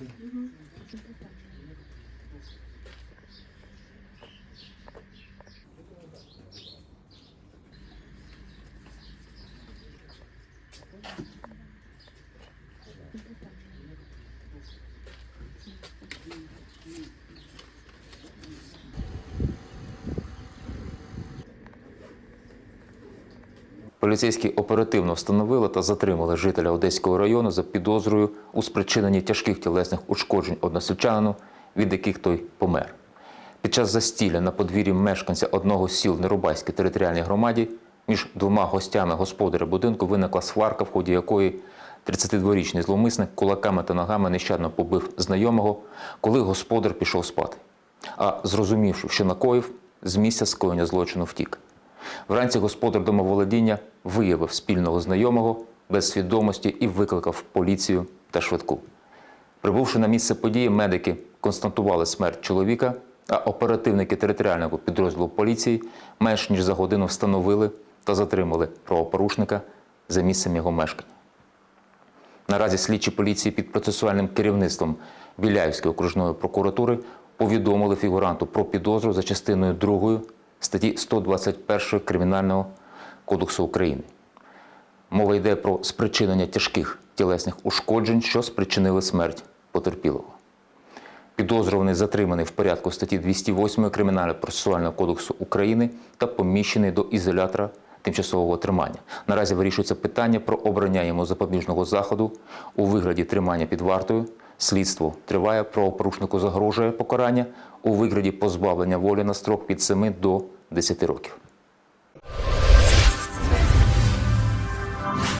Угу. Поліцейські оперативно встановили та затримали жителя Одеського району за підозрою у спричиненні тяжких тілесних ушкоджень односельчанину, від яких той помер. Під час застілля на подвір'ї мешканця одного з сіл в Нерубайській територіальній громаді між двома гостями господаря будинку виникла сварка, в ході якої 32-річний зловмисник кулаками та ногами нещадно побив знайомого, коли господар пішов спати. А зрозумівши, що накоїв, з місця скоєння злочину втік. Вранці господар домоволодіння виявив спільного знайомого без свідомості і викликав поліцію та швидку. Прибувши на місце події, медики констатували смерть чоловіка, а оперативники територіального підрозділу поліції менш ніж за годину встановили та затримали правопорушника за місцем його мешкання. Наразі слідчі поліції під процесуальним керівництвом Біляївської окружної прокуратури повідомили фігуранту про підозру за частиною 2 статті 121 Кримінального кодексу України. Мова йде про спричинення тяжких тілесних ушкоджень, що спричинили смерть потерпілого. Підозрюваний затриманий в порядку статті 208 Кримінально-процесуального кодексу України та поміщений до ізолятора тимчасового тримання. Наразі вирішується питання про обрання йому запобіжного заходу у вигляді тримання під вартою. Слідство триває, правопорушнику загрожує покарання у вигляді позбавлення волі на строк від 7 до 10 років.